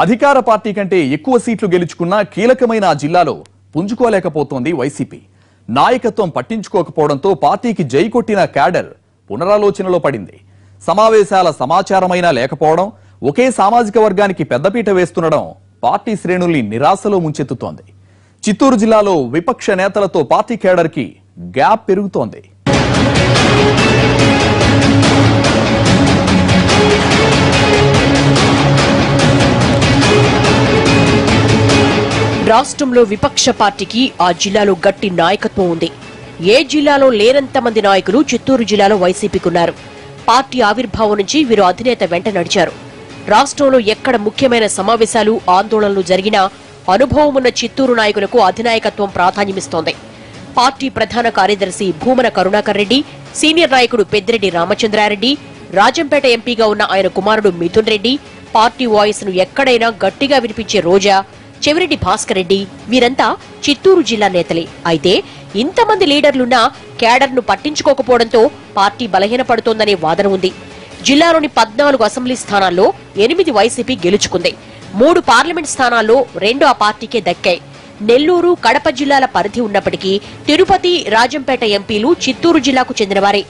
అధికార పార్టీ కంటే ఎక్కువ సీట్లు గెలుచుకున్న కీలకమైన ఆ జిల్లాలో పుంజుకోలేకపోతోంది వైసీపీ. నాయకత్వం పట్టించుకోకపోవడంతో పార్టీకి జై కొట్టిన క్యాడర్ పునరాలోచనలో పడింది. సమావేశాల సమాచారమైనా లేకపోవడం ఒకే సామాజిక వర్గానికి పెద్దపీట వేస్తుండడం పార్టీ శ్రేణుల్ని నిరాశలో ముంచెత్తుతోంది. చిత్తూరు జిల్లాలో విపక్ష నేతలతో పార్టీ కేడర్కి గ్యాప్ పెరుగుతోంది. రాష్ట్రంలో విపక్ష పార్టీకి ఆ జిల్లాలో గట్టి నాయకత్వం ఉంది. ఏ జిల్లాలో లేనంత మంది నాయకులు చిత్తూరు జిల్లాలో వైసీపీకున్నారు. పార్టీ ఆవిర్భావం నుంచి వీరు అధినేత వెంట నడిచారు. రాష్ట్రంలో ఎక్కడ ముఖ్యమైన సమావేశాలు ఆందోళనలు జరిగినా అనుభవం ఉన్న చిత్తూరు నాయకులకు అధినాయకత్వం ప్రాధాన్యమిస్తోంది. పార్టీ ప్రధాన కార్యదర్శి భూమన కరుణాకర్ రెడ్డి సీనియర్ నాయకుడు పెద్దిరెడ్డి రామచంద్రారెడ్డి రాజంపేట ఎంపీగా ఉన్న ఆయన కుమారుడు మిథున్ రెడ్డి పార్టీ వాయిస్ను ఎక్కడైనా గట్టిగా వినిపించే రోజా చెవిరెడ్డి భాస్కర్ రెడ్డి వీరంతా చిత్తూరు జిల్లా నేతలే. అయితే ఇంతమంది లీడర్లున్నా క్యాడర్ను పట్టించుకోకపోవడంతో పార్టీ బలహీనపడుతోందనే వాదన ఉంది. జిల్లాలోని పద్నాలుగు అసెంబ్లీ స్థానాల్లో ఎనిమిది వైసీపీ గెలుచుకుంది. మూడు పార్లమెంట్ స్థానాల్లో రెండు ఆ పార్టీకే దక్కాయి. నెల్లూరు కడప జిల్లాల పరిధి ఉన్నప్పటికీ తిరుపతి రాజంపేట ఎంపీలు చిత్తూరు జిల్లాకు చెందినవారే.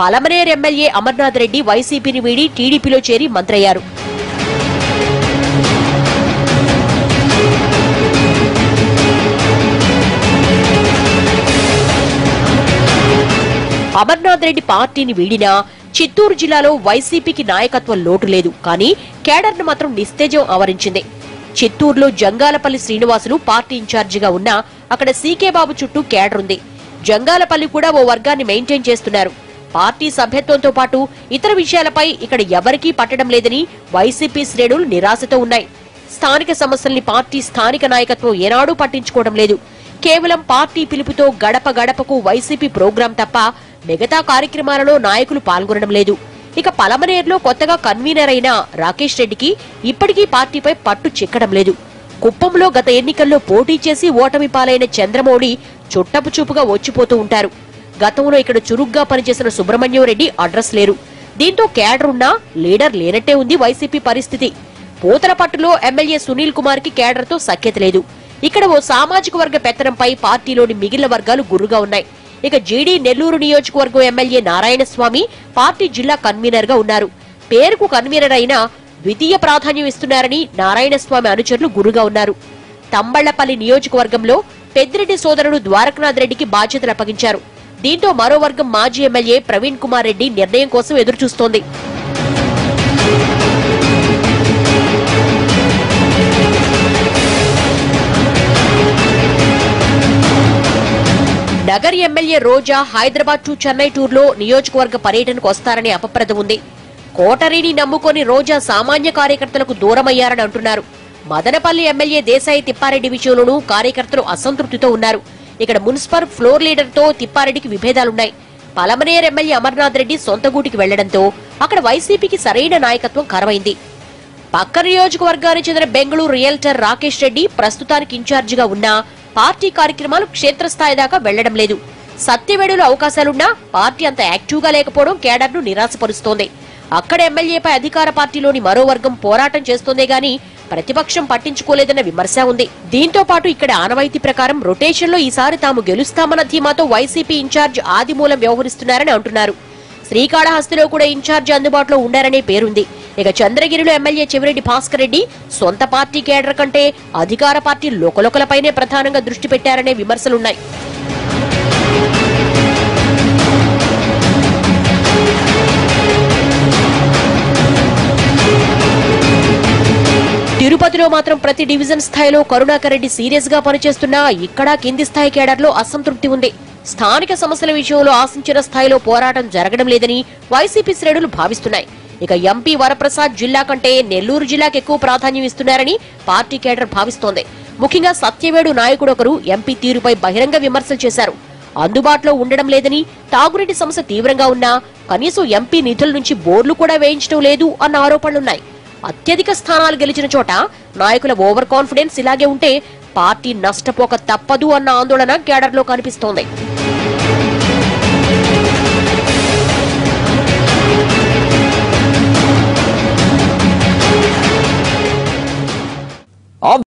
పలమనేర్ ఎమ్మెల్యే అమర్నాథ్ రెడ్డి వైసీపీని వీడి టీడీపీలో చేరి మంత్రయ్యారు. అమర్నాథ్ రెడ్డి పార్టీని వీడినా చిత్తూరు జిల్లాలో వైసీపీకి నాయకత్వం లోటు లేదు. కానీ కేడర్ను మాత్రం నిస్తేజం ఆవరించింది. చిత్తూరులో జంగాలపల్లి శ్రీనివాసులు పార్టీ ఇన్ఛార్జిగా ఉన్నా అక్కడ సీకే బాబు చుట్టూ కేడర్ ఉంది. జంగాలపల్లి కూడా ఓ వర్గాన్ని మెయింటైన్ చేస్తున్నారు. పార్టీ సభ్యత్వంతో పాటు ఇతర విషయాలపై ఇక్కడ ఎవరికీ పట్టడం లేదని వైసీపీ శ్రేణులు నిరాశతో ఉన్నాయి. స్థానిక సమస్యల్ని పార్టీ స్థానిక నాయకత్వం ఏనాడూ పట్టించుకోవడం లేదు. కేవలం పార్టీ పిలుపుతో గడప గడపకు వైసీపీ ప్రోగ్రాం తప్ప మిగతా కార్యక్రమాలలో నాయకులు పాల్గొనడం లేదు. ఇక పలమనేరులో కొత్తగా కన్వీనర్ అయిన రాకేష్ రెడ్డికి ఇప్పటికీ పార్టీపై పట్టు చిక్కడం లేదు. కుప్పంలో గత ఎన్నికల్లో పోటీ చేసి ఓటమి పాలైన చంద్రమౌళి చుట్టపు చూపుగా వచ్చిపోతూ ఉంటారు. గతంలో ఇక్కడ చురుగ్గా పనిచేసిన సుబ్రహ్మణ్యం రెడ్డి అడ్రస్ లేరు. దీంతో కేడర్ ఉన్నా లీడర్ లేనట్టే ఉంది వైసీపీ పరిస్థితి. పూతలపట్టులో ఎమ్మెల్యే సునీల్ కుమార్కి కేడర్తో సఖ్యత లేదు. ఇక్కడ ఓ సామాజిక వర్గ పెత్తనంపై పార్టీలోని మిగిలిన వర్గాలు గుర్రుగా ఉన్నాయి. ఇక జీడీ నెల్లూరు నియోజకవర్గం ఎమ్మెల్యే నారాయణస్వామి పార్టీ జిల్లా కన్వీనర్గా ఉన్నారు. పేరుకు కన్వీనర్ అయినా ద్వితీయ ప్రాధాన్యం ఇస్తున్నారని నారాయణస్వామి అనుచరులు గురుగా ఉన్నారు. తంబళ్ళపల్లి నియోజకవర్గంలో పెద్దిరెడ్డి సోదరుడు ద్వారకనాథ్ రెడ్డికి బాధ్యతలు అప్పగించారు. దీంతో మరో వర్గం మాజీ ఎమ్మెల్యే ప్రవీణ్ కుమార్ రెడ్డి నిర్ణయం కోసం ఎదురుచూస్తోంది. నగర్ ఎమ్మెల్యే రోజా హైదరాబాద్ టు చెన్నై టూర్లో నియోజకవర్గ పర్యటనకు వస్తారనే అపప్రద ఉంది. కోటరీని నమ్ముకొని రోజా సామాన్య కార్యకర్తలకు దూరమయ్యారని అంటున్నారు. మదనపల్లి ఎమ్మెల్యే దేశాయి తిప్పారెడ్డి విషయంలోనూ కార్యకర్తలు అసంతృప్తితో ఉన్నారు. ఇక్కడ మున్సిపల్ ఫ్లోర్ లీడర్తో తిప్పారెడ్డికి విభేదాలున్నాయి. పలమనేర్ ఎమ్మెల్యే అమర్నాథ్ రెడ్డి సొంతగూటికి వెళ్ళడంతో అక్కడ వైసీపీకి సరైన నాయకత్వం కరవైంది. పక్క నియోజకవర్గానికి చెందిన బెంగళూరు రియల్టర్ రాకేష్ రెడ్డి ప్రస్తుతానికి ఇన్ఛార్జిగా ఉన్నా పార్టీ కార్యక్రమాలు క్షేత్రస్థాయి దాకా వెళ్ళడం లేదు. సత్యవేడులో అవకాశాలున్నా పార్టీ అంత యాక్టివ్గా లేకపోవడం కేడర్ను నిరాశపరుస్తోంది. అక్కడ ఎమ్మెల్యేపై అధికార పార్టీలోని మరో వర్గం పోరాటం చేస్తోందే గాని ప్రతిపక్షం పట్టించుకోలేదన్న విమర్శ ఉంది. దీంతో పాటు ఇక్కడ ఆనవాయితీ ప్రకారం రొటేషన్లో ఈసారి తాము గెలుస్తామన్న ధీమాతో వైసీపీ ఇన్ఛార్జ్ ఆదిమూలం వ్యవహరిస్తున్నారని అంటున్నారు. శ్రీకాళహస్తిలో కూడా ఇన్ఛార్జ్ అందుబాటులో ఉండారనే పేరుంది. ఇక చంద్రగిరిలో ఎమ్మెల్యే చెవిరెడ్డి భాస్కర్ రెడ్డి సొంత పార్టీ కేడర్ కంటే అధికార పార్టీ లోకలోకలపైనే ప్రధానంగా దృష్టి పెట్టారనే విమర్శలున్నాయి. తిరుపతిలో మాత్రం ప్రతి డివిజన్ స్థాయిలో కరుణాకర్ రెడ్డి సీరియస్గా పనిచేస్తున్నా ఇక్కడ కింది స్థాయి కేడర్లో అసంతృప్తి ఉంది. స్థానిక సమస్యల విషయంలో ఆశించిన స్థాయిలో పోరాటం జరగడం లేదని వైసీపీ శ్రేణులు భావిస్తున్నాయి. ఇక ఎంపీ వరప్రసాద్ జిల్లా కంటే నెల్లూరు జిల్లాకు ఎక్కువ ప్రాధాన్యం ఇస్తున్నారని పార్టీ కేడర్ భావిస్తోంది. ముఖ్యంగా సత్యవేడు నాయకుడొకరు ఎంపీ తీరుపై బహిరంగ విమర్శలు చేశారు. అందుబాటులో ఉండడం లేదని తాగునీటి సమస్య తీవ్రంగా ఉన్నా కనీసం ఎంపీ నిధుల నుంచి బోర్లు కూడా వేయించడం లేదు అన్న ఆరోపణలున్నాయి. అత్యధిక స్థానాలు గెలిచిన చోట నాయకుల ఓవర్ కాన్ఫిడెన్స్ ఇలాగే ఉంటే పార్టీ నష్టపోక తప్పదు అన్న ఆందోళన కేడర్లో కనిపిస్తోంది.